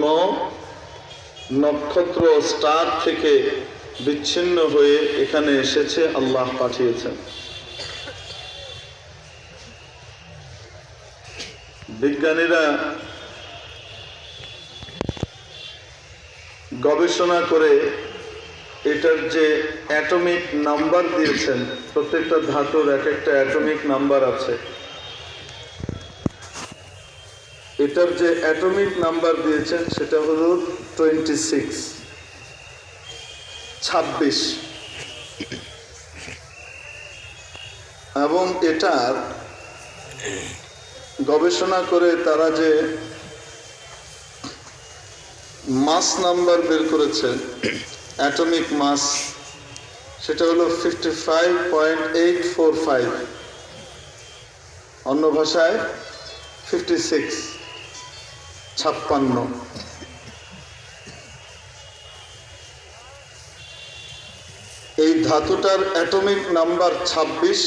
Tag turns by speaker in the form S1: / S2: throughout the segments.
S1: কোনো নক্ষত্র স্টার থেকে বিচ্ছিন্ন হয়ে এখানে এসেছে, আল্লাহ পাঠিয়েছেন। বিজ্ঞানীরা গবেষণা করে এটার যে অ্যাটমিক নাম্বার দিয়েছেন, প্রত্যেকটা ধাতুর এক একটা অ্যাটমিক নাম্বার আছে। এটার যে অ্যাটমিক নাম্বার দিয়েছেন সেটা হলো টোয়েন্টি সিক্স ছাব্বিশ। এবং এটার গবেষণা করে তারা যে মাস নাম্বার বের করেছেন অ্যাটমিক মাস, সেটা হলো fifty five point eight four five অন্য ভাষায় ফিফটি সিক্স ছাপ্পান্ন। এই ধাতুটার অ্যাটমিক নাম্বার ছাব্বিশ,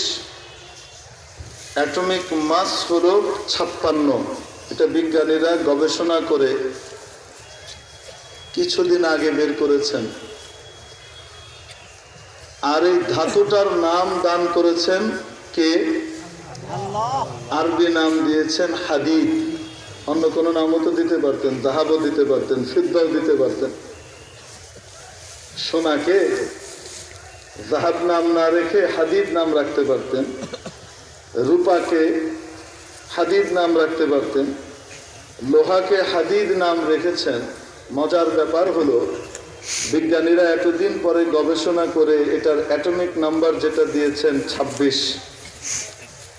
S1: অ্যাটমিক মাস হলো ছাপ্পান্ন। এটা বিজ্ঞানীরা গবেষণা করে কিছুদিন আগে বের করেছেন। আর এই ধাতুটার নাম দান করেছেন কে? আরবি নাম দিয়েছেন হাদিদ। অন্য কোনো নামও তো দিতে পারতেন জাহাবও দিতে পারতেন ফিদ্দাও দিতে পারতেন। সোনাকে জাহাব নাম না রেখে হাদিদ নাম রাখতে পারতেন, রূপাকে হাদিদ নাম রাখতে পারতেন, লোহাকে হাদিদ নাম রেখেছেন। মজার ব্যাপার হলো, বিজ্ঞানীরা এতদিন পরে গবেষণা করে এটার অ্যাটমিক নাম্বার যেটা দিয়েছেন ২৬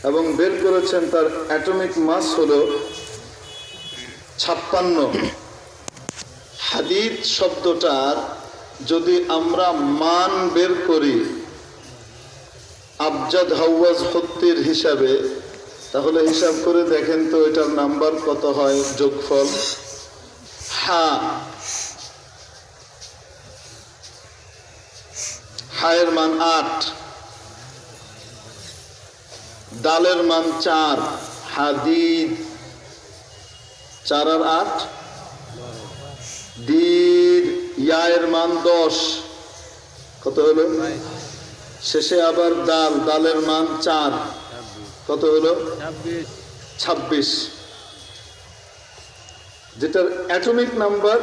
S1: এবং বের করেছেন তার অ্যাটমিক মাস হলো ছাপ্পান্ন। হাদিদ শব্দটার যদি আমরা মান বের করি, আবজাদ হাওয়াজ হত্তির হিসাবে, তাহলে হিসাব করে দেখেন তো এটার নাম্বার কত হয়, যোগফল। হা। হায়ের মান আট। ডালের মান চার। হাদিদ চার আর আট। দিদ ইয়ায়ের মান দশ। কত হলো? শেষে আবার ডাল ডালের মান চার। কত হলো?
S2: ছাব্বিশ।
S1: যেটার অ্যাটমিক নাম্বার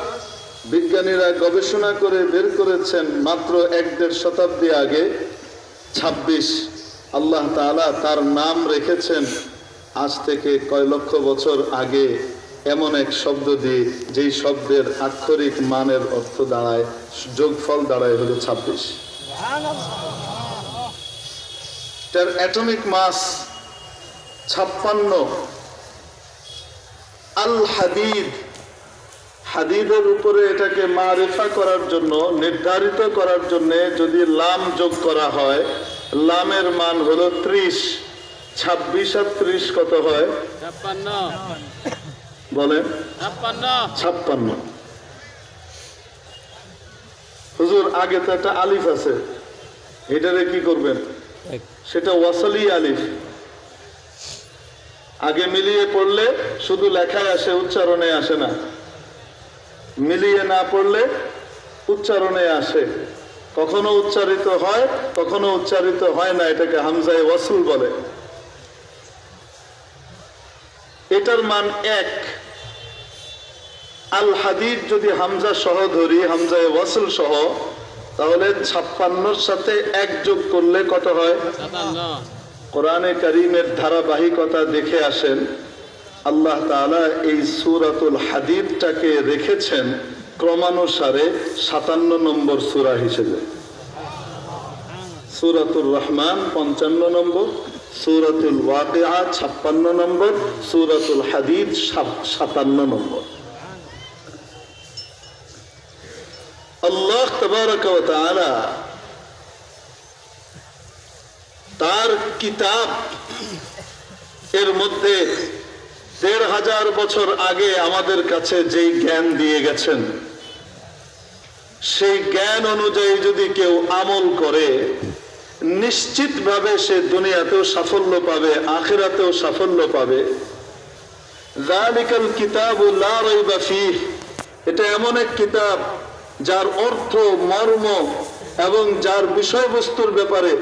S1: বিজ্ঞানীরা গবেষণা করে বের করেছেন মাত্র এক দেড় শতাব্দী আগে, ছাব্বিশ। আল্লাহ তাআলা তার নাম রেখেছেন আজ থেকে কয় লক্ষ বছর আগে। এমন এক শব্দ দিয়ে যেই শব্দের আক্ষরিক মানের অর্থ দাঁড়ায়, যোগফল দাঁড়ায় হলো ছাব্বিশ। তার অ্যাটমিক মাস ছাপ্পান্ন। আল হাদিদ। হাদিদের উপরে এটাকে মারেফা করার জন্য, নির্ধারিত করার জন্য যদি লাম যোগ করা হয়, লামের মান হলো ত্রিশ। ছাব্বিশ আর ত্রিশ কত হয়?
S2: ছাপ্পান্ন।
S1: বলেন।
S2: ছাপ্পান্ন।
S1: ছাপ্পান্ন। হুজুর আগে তো একটা আলিফ আছে। এটারে কি করবেন? সেটা ওয়াসালি আলিফ। আগে মিলিয়ে পড়লে শুধু লেখায় আসে উচ্চারণে আসে না। মিলিয়ে না পড়লে উচ্চারণে আসে। কখনো উচ্চারিত হয় কখনো উচ্চারিত হয় না এটাকে হামজায় ওয়াসুল বলে। এটার মান এক। আল হাদিদ যদি হামজা সহ ধরি হামজা ওয়াসুল সহ তাহলে ছাপ্পান্নর সাথে এক যোগ করলে কত হয়? কোরআনে করিমের ধারাবাহিকতা দেখে আসেন আল্লাহ তাআলা এই সুরাতুল হাদিদটাকে রেখেছেন ক্রমানুসারে সাতান্ন নম্বর সূরা হিসেবে। সুরাতুল রহমান পঞ্চান্ন নম্বর সুরাতুল ওয়াকিআ ছাপ্পান্ন নম্বর সুরাতুল হাদিদ সাত- সাতান্ন নম্বর। আল্লাহ তাআলা তার কিতাব এর মধ্যে দেড় হাজার বছর আগে আমাদের কাছে যেই জ্ঞান দিয়ে গেছেন, সেই জ্ঞান অনুযায়ী যদি কেউ আমল করে, নিশ্চিতভাবে সে দুনিয়াতেও সাফল্য পাবে, আখেরাতেও সাফল্য পাবে। কিতাবু এটা এমন এক কিতাব যার অর্থ মর্ম এবং যার বিষয়বস্তুর ব্যাপারে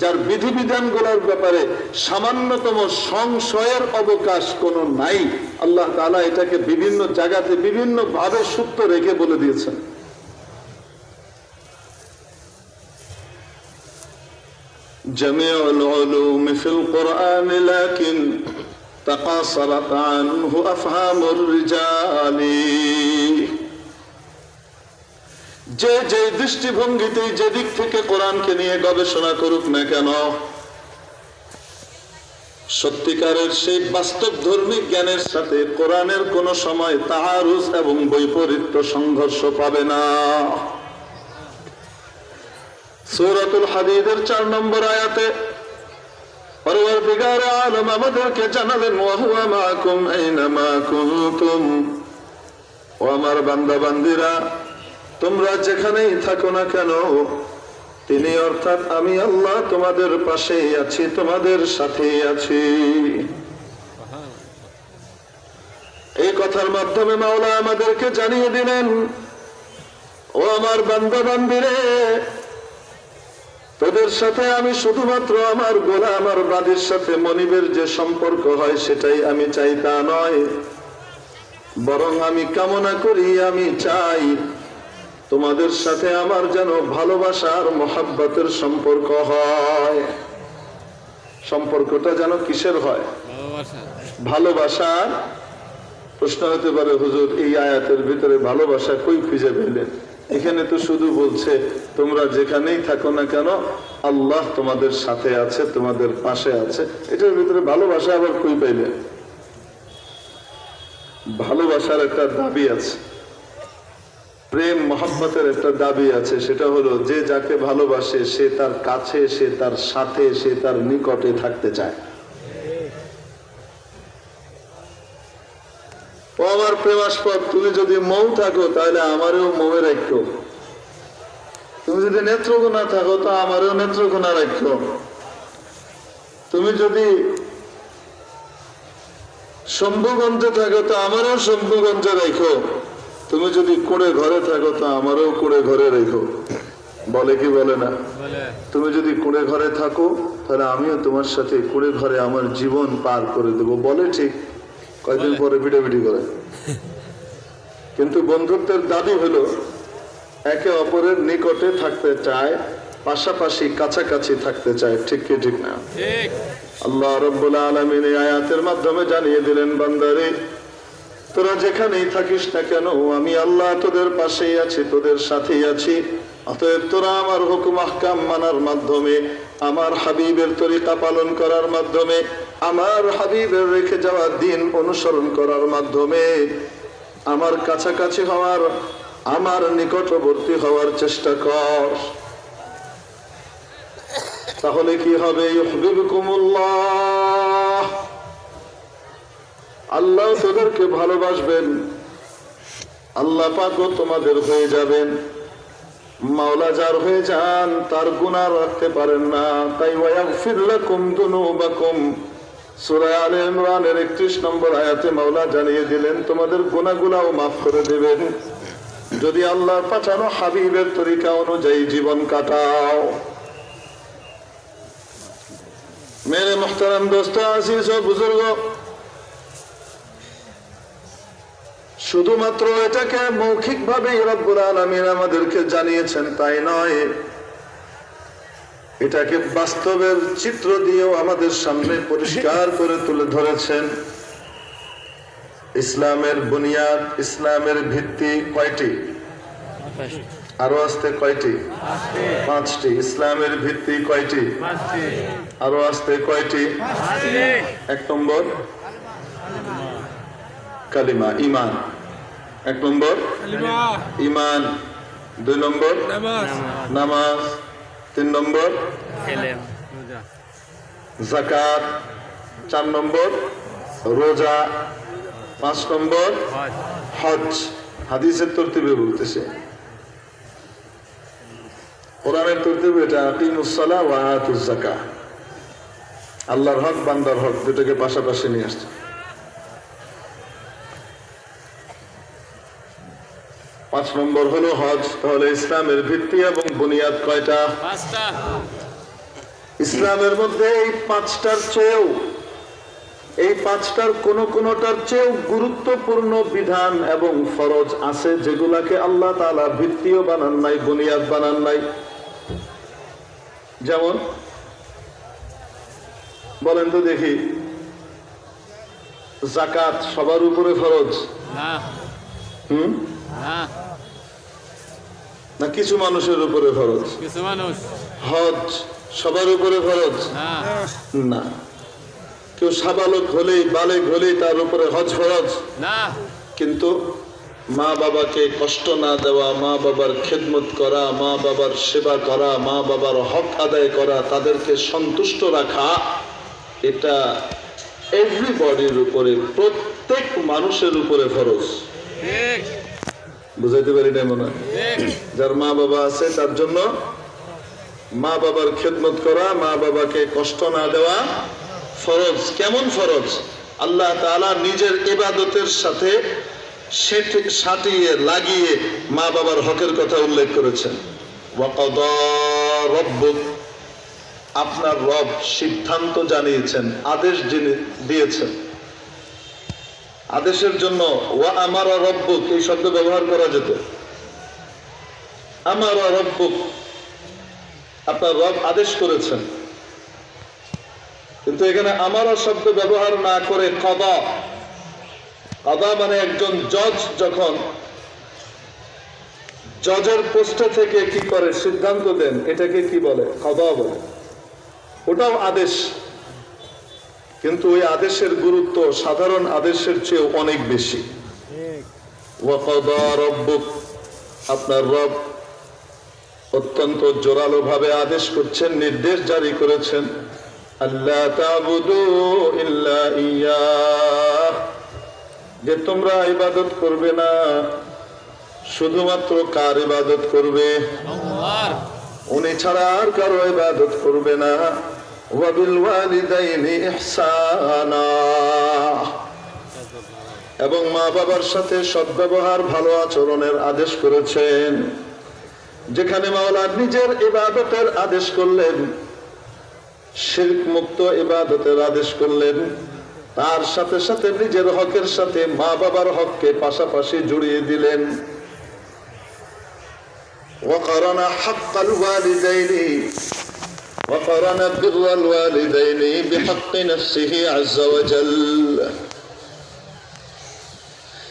S1: যার বিধিবিধানগুলোর ব্যাপারে সামান্যতম সংশয়ের অবকাশ কোনো নাই আল্লাহ তাআলা এটাকে বিভিন্ন জায়গাতে বিভিন্ন ভাবে সূত্র রেখে বলে দিয়েছেন جميع العلوم في القرآن لكن تقاصرت عنه أفهام الرجال যে যে দৃষ্টিভঙ্গিতে যে দিক থেকে কোরআনকে নিয়ে গবেষণা করুক না কেন, সত্যিকারের সেই বাস্তব ধর্মী জ্ঞানের সাথে কোরআনের কোন সময় তাহারুজ এবং বৈপরীত্য সংঘর্ষ পাবে না। সূরাতুল হাদিদের চার নম্বর আয়াতে আলম আমাদেরকে জানালেন, ওয়াহুয়া মাকুম কুনতুম? ও আমার বান্দা বান্দিরা তোমরা যেখানেই থাকো না কেন, তিনি অর্থাৎ আমি আল্লাহ তোমাদের পাশেই আছি, তোমাদের সাথেই আছি। এই কথার মাধ্যমে মাওলা আমাদেরকে জানিয়ে দিলেন, ও আমার বান্দা বান্দিরে তোদের সাথে আমি শুধুমাত্র আমার গোলা আমার বাদির সাথে মনিবের যে সম্পর্ক হয়, সেটাই আমি চাই তা নয়। বরং আমি কামনা করি, আমি চাই তোমাদের সাথে আমার যেন ভালোবাসার মহাব্বতের সম্পর্ক হয়। সম্পর্কটা যেন কিসের হয়? ভালোবাসার প্রশ্ন হতে পারে হুজুর এই আয়াতের ভিতরে ভালোবাসা কই খুঁজে পেলেন? এখানে তো শুধু বলছে তোমরা যেখানেই থাকো না কেন আল্লাহ তোমাদের সাথে আছে তোমাদের পাশে আছে। এটার ভিতরে ভালোবাসা আবার কই পাইলেন? ভালোবাসার একটা দাবি আছে। প্রেম মহাব্বতের একটা দাবি আছে, সেটা হলো যে যাকে ভালোবাসে, সে তার কাছে, সে তার সাথে, সে তার নিকটে থাকতে চায়। ও আমার প্রেমাস্পদ তুমি যদি মৌ থাকো, তাহলে আমারও মৌয়ে রাখো তুমি যদি নেত্রকোনা থাকো, তো আমারও নেত্রকোনা রাখো তুমি যদি শম্ভুগঞ্জে থাকো, তো আমারও শম্ভুগঞ্জে রেখো তুমি যদি কুড়ে ঘরে থাকো তো আমারও কুড়ে ঘরে রেখো। বলে কি বলে না? তুমি যদি কুড়ে ঘরে থাকো তাহলে আমিও তোমার সাথে কুড়ে ঘরে আমার জীবন পার করে দেব। বলে ঠিক। কয়েকদিন। পরে পিটাপিটি করে। কিন্তু বন্ধুত্বের দাবি হলো একে অপরের নিকটে থাকতে চায় পাশাপাশি কাছাকাছি থাকতে চায়। ঠিক কি ঠিক না? আল্লাহ রব্বুল আলমিন আয়াতের মাধ্যমে জানিয়ে দিলেন বান্দারে তোরা যেখানেই থাকিস না কেন, আমি আল্লাহ তোদের পাশেই আছি, তোদের সাথেই আছি। অতএব তোরা আমার হুকুম আহকাম মানার মাধ্যমে, আমার হাবিবের তরিকা পালন করার মাধ্যমে, আমার হাবিবের রেখে যাওয়া দিন অনুসরণ করার মাধ্যমে, আমার কাছাকাছি হওয়ার, আমার নিকটবর্তী হওয়ার চেষ্টা কর। তাহলে কি হবে? ইউহিবকুমুল্লাহ আল্লাহ তোদেরকে ভালোবাসবেন। আল্লাহ পাক তোমাদের হয়ে যাবেন। মাওলা যার হয়ে যান, তার গুণা রাখতে পারেন না। তাই ওয়াফিল্লাকুম দুনুবাকুম। নম্বর মাওলা জানিয়ে দিলেন, তোমাদের করে দেবেন। যদি হাবিবের তরিকা অনুযায়ী জীবন কাটাও। বুজুর্গ। শুধুমাত্র এটাকে মৌখিক ভাবে রব্বুল আলমিন আমাদেরকে জানিয়েছেন তাই নয়। এটাকে বাস্তবের চিত্র দিয়েও আমাদের সামনে পরিষ্কার করে তুলে ধরেছেন। ইসলামের বুনিয়াদ, ইসলামের ভিত্তি কয়টি? আরও আসতে কয়টি? পাঁচটি। ইসলামের ভিত্তি কয়টি? আরও আসতে কয়টি? এক নম্বর, কালিমা ইমান এক নম্বর। ইমান দুই নম্বর।
S2: নামাজ।
S1: নামাজ তিন নম্বর। জাকাত চার নম্বর। রোজা পাঁচ নম্বর।
S2: হজ।
S1: হাদিসের তরতিবে বলতেছে। কোরআনের তরতিবে এটা আকিমুসসালা ওয়া আতুজ যাকাত আল্লাহর হক বান্দার হক দুটোকে পাশাপাশি নিয়ে আসছে। পাঁচ নম্বর হলো হজ তাহলে ইসলামের ভিত্তি এবং বুনিয়াদ কয়টা? ইসলামের মধ্যে এই পাঁচটার চেয়েও এই পাঁচটার কোন কোনটার চেয়েও গুরুত্বপূর্ণ বিধান এবং ফরজ আছে যেগুলাকে আল্লাহ তাআলা ভিত্তিও বানান নাই বুনিয়াদ বানান নাই। যেমন বলেন তো দেখি জাকাত সবার উপরে ফরজ? হুম?
S2: না
S1: কিছু মানুষের উপরে ফরজ?
S2: কিছু মানুষ।
S1: হজ সবার উপরে ফরজ?
S2: না
S1: না। কেউ সাবালক হলেই বালেক হলেই তার উপরে হজ ফরজ?
S2: না।
S1: কিন্তু মা বাবাকে কষ্ট না দেওয়া মা বাবার খেদমত করা মা বাবার সেবা করা মা বাবার হক আদায় করা তাদেরকে সন্তুষ্ট রাখা এটা এভরিবডির উপরে প্রত্যেক মানুষের উপরে ফরজ।
S2: ঠিক।
S1: বুঝাইতে পারি না মনে? যার মা বাবা আছে, তার জন্য মা বাবার খেদমত করা, মা বাবাকে কষ্ট না দেওয়া ফরজ। কেমন ফরজ? আল্লাহ তাআলা নিজের ইবাদতের সাথে সেট- সাটিয়ে, লাগিয়ে মা বাবার হকের কথা উল্লেখ করেছেন। আপনার রব সিদ্ধান্ত জানিয়েছেন, আদেশ দিয়েছেন। আদেশের জন্য ওয়া আমার রব্বুক, এই শব্দ ব্যবহার করা যেত। আমার রব্বুক, আপনার রব আদেশ করেছেন। কিন্তু এখানে আমার শব্দ ব্যবহার না করে কদা। কদা মানে একজন জজ যখন জজের পোস্টে থেকে কি করে সিদ্ধান্ত দেন, এটাকে কি বলে? কদা বলে। ওটাও আদেশ। কিন্তু ওই আদেশের গুরুত্ব সাধারণ আদেশের চেয়ে অনেক বেশি। আপনার রব অত্যন্ত জোরালো ভাবে আদেশ করছেন নির্দেশ জারি করেছেন। আল্লাহ যে তোমরা ইবাদত করবে না শুধুমাত্র কার ইবাদত করবে? উনি ছাড়া আর কারও ইবাদত করবে না। এবং মা বাবার সাথে সদ্ব্যবহার ভালো আচরণের আদেশ করেছেন যেখানে মাওলা নিজের ইবাদতের আদেশ করলেন শিরক মুক্ত ইবাদতের আদেশ করলেন তার সাথে সাথে নিজের হকের সাথে মা বাবার হককে পাশাপাশি জড়িয়ে দিলেন وقرن حق الوالدين وقرن بر الوالدين بحق نفسه عز وجل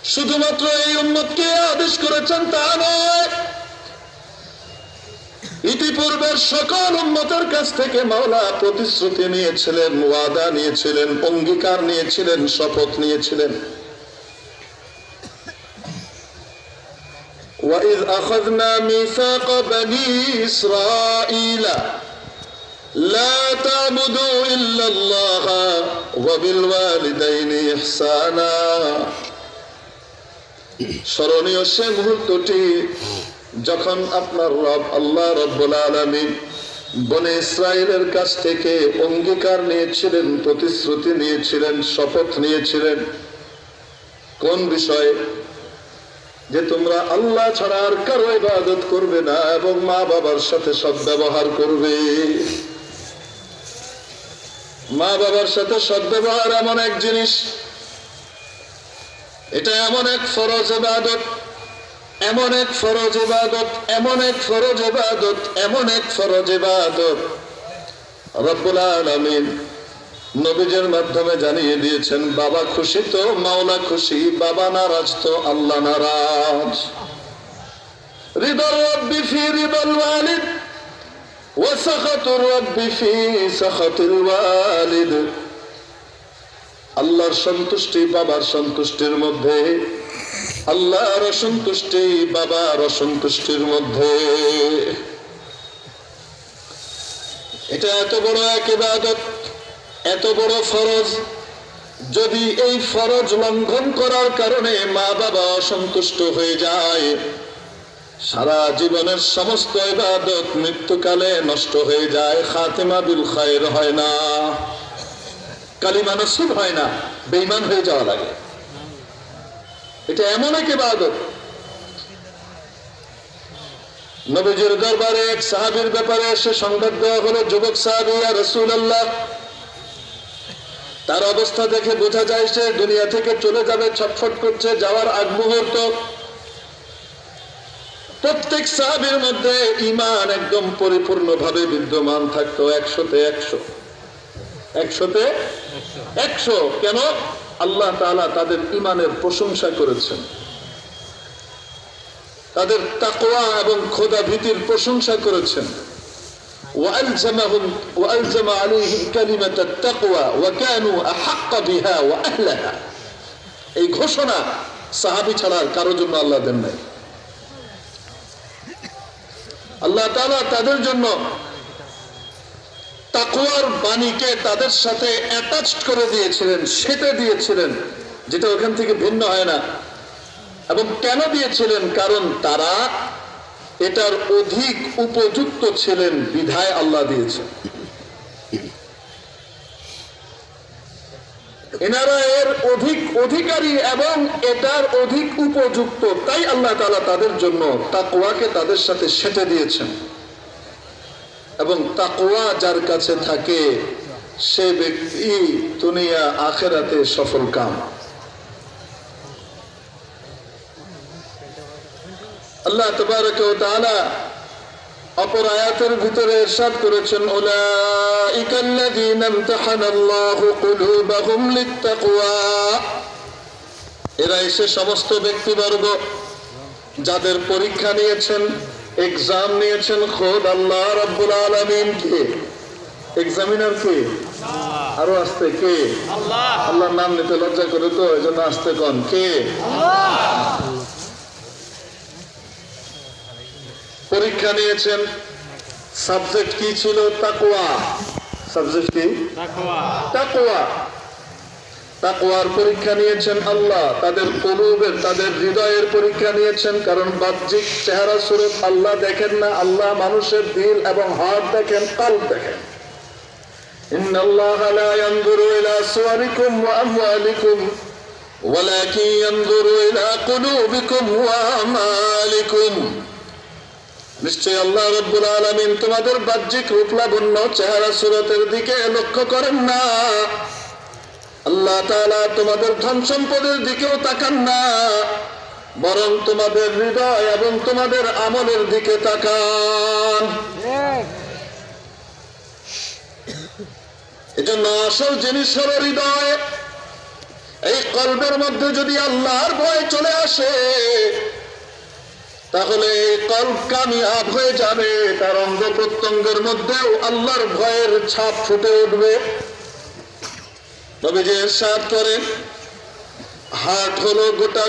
S1: শুধুমাত্র এই উম্মতকে আদেশ করেছেন তা নয় ইতিপূর্বের সকল উম্মতের কাছ থেকে মাওলা প্রতিশ্রুতি নিয়েছিলেন ওয়াদা নিয়েছিলেন অঙ্গীকার নিয়েছিলেন শপথ নিয়েছিলেন وإذ أخذنا ميثاق بني إسرائيل لا تعبدوا إلا الله وبالوالدين إحسانا স্মরণীয় সে মুহূর্তটি যখন আপনার রব আল্লাহ রব্বুল আলমী বনে ইসরায়েলের কাছ থেকে অঙ্গীকার নিয়েছিলেন প্রতিশ্রুতি নিয়েছিলেন শপথ নিয়েছিলেন কোন বিষয়ে যে তোমরা আল্লাহ ছাড়া আর কারো ইবাদত করবে না এবং মা বাবার সাথে সদ্ব্যবহার করবে মা বাবার সাথে সদ্ব্যবহার এমন এক জিনিস। এটা এমন এক ফরজ ইবাদত, এমন এক ফরজ ইবাদত, এমন এক ফরজ ইবাদত, এমন এক ফরজ ইবাদত। রব্বুল আলামিন নবীজের মাধ্যমে জানিয়ে দিয়েছেন, বাবা খুশি তো, মাওলা খুশি, বাবা নারাজ তো, আল্লাহ নারাজ। হৃদয় রব্বি ফি রিদাল ওয়ালিদ وسخط الرب في سخط الوالد আল্লাহর সন্তুষ্টি বাবার সন্তুষ্টির মধ্যে আল্লাহর অসন্তুষ্টি বাবার অসন্তুষ্টির মধ্যে এটা এত বড় এক ইবাদত এত বড় ফরজ যদি এই ফরজ লঙ্ঘন করার কারণে মা বাবা অসন্তুষ্ট হয়ে যায় সারা জীবনের সমস্ত ইবাদত মৃত্যুকালে নষ্ট হয়ে যায়, খাতেমা বিল খায়ের হয় না। কালিমা হয় না বেইমান হয়ে যাওয়া লাগে। এটা এমন এক ইবাদত। নবীজির দরবারে এক সাহাবীর ব্যাপারে এসে সংবাদ দেওয়া হলো, যুবক আর রাসূলুল্লাহ। তার অবস্থা দেখে বোঝা যায় সে দুনিয়া থেকে চলে যাবে, ছটফট করছে, যাওয়ার আগ মুহূর্ত। প্রত্যেক সাহাবির মধ্যে ইমান একদম পরিপূর্ণভাবে বিদ্যমান থাকতো, একশোতে একশো। একশোতে একশো। কেন? আল্লাহ তালা তাদের ইমানের প্রশংসা করেছেন। তাদের তাকোয়া এবং খোদা ভীতির প্রশংসা করেছেন। এই ঘোষণা সাহাবি ছাড়া কারও জন্য আল্লাহ দেন নাই। আল্লাহ তালা তাদের জন্য তাকুয়ার বাণীকে তাদের সাথে অ্যাটাচড করে দিয়েছিলেন সেটে দিয়েছিলেন, যেটা ওখান থেকে ভিন্ন হয় না। এবং কেন দিয়েছিলেন? কারণ তারা এটার অধিক উপযুক্ত ছিলেন, বিধায় আল্লাহ দিয়েছেন। এনারা এর অধিক অধিকারী এবং এটার অধিক উপযুক্ত। তাই আল্লাহ তাআলা তাদের জন্য তাকওয়াকে তাদের সাথে সেটে দিয়েছেন। এবং তাকওয়া যার কাছে থাকে, সে ব্যক্তি দুনিয়া আখেরাতে সফল কাম। আল্লাহ তবারক তাআলা অপর আয়াতের ভিতরে ইরশাদ করেছেন উলাইকাল্লাযীনা ইমতাহানাল্লাহু কুলুবাহুম লিত্তাকওয়া। এরা এসে সমস্ত ব্যক্তিবর্গ যাদের পরীক্ষা নিয়েছেন এক্সাম নিয়েছেন খোদ আল্লাহ রাব্বুল আলামিন কে? এক্সামিনার কে? আরও আসতে কে?
S2: আল্লাহ।
S1: আল্লাহর নাম নিতে লজ্জা করে তো এই জন্য আসতে কন? কে? পরীক্ষা নিয়েছেন সাবজেক্ট কি ছিল তাকওয়া সাবজেক্ট কি
S2: তাকওয়া
S1: তাকওয়া তাকওয়ার পরীক্ষা নিয়েছেন আল্লাহ তাদের কলুবের তাদের হৃদয়ের পরীক্ষা নিয়েছেন কারণ বাহ্যিক চেহারা স্বরূপ আল্লাহ দেখেন না আল্লাহ মানুষের দিল এবং হাত দেখেন কাল দেখেন إن الله لا ينظر إلى صوركم وأموالكم ولكن ينظر إلى قلوبكم وأعمالكم নিশ্চয় আল্লাহ রব্বুল আলমিন তোমাদের বাহ্যিক রূপ লাবণ্য চেহারা সুরতের দিকে লক্ষ্য করেন না। আল্লাহ তাআলা তোমাদের ধন সম্পদের দিকেও তাকান না। বরং তোমাদের হৃদয় এবং তোমাদের আমলের দিকে তাকান। এজন্য আসল জিনিস হলো হৃদয়। এই কল্পের মধ্যে যদি আল্লাহর ভয় চলে আসে তাহলে কল্প কামিয়াব হয়ে যাবে। তার অঙ্গ প্রত্যঙ্গের মধ্যেও আল্লাহর ভয়ের ছাপ ফুটে উঠবে। তবে যে সাত করেন, হাট হলো গোটা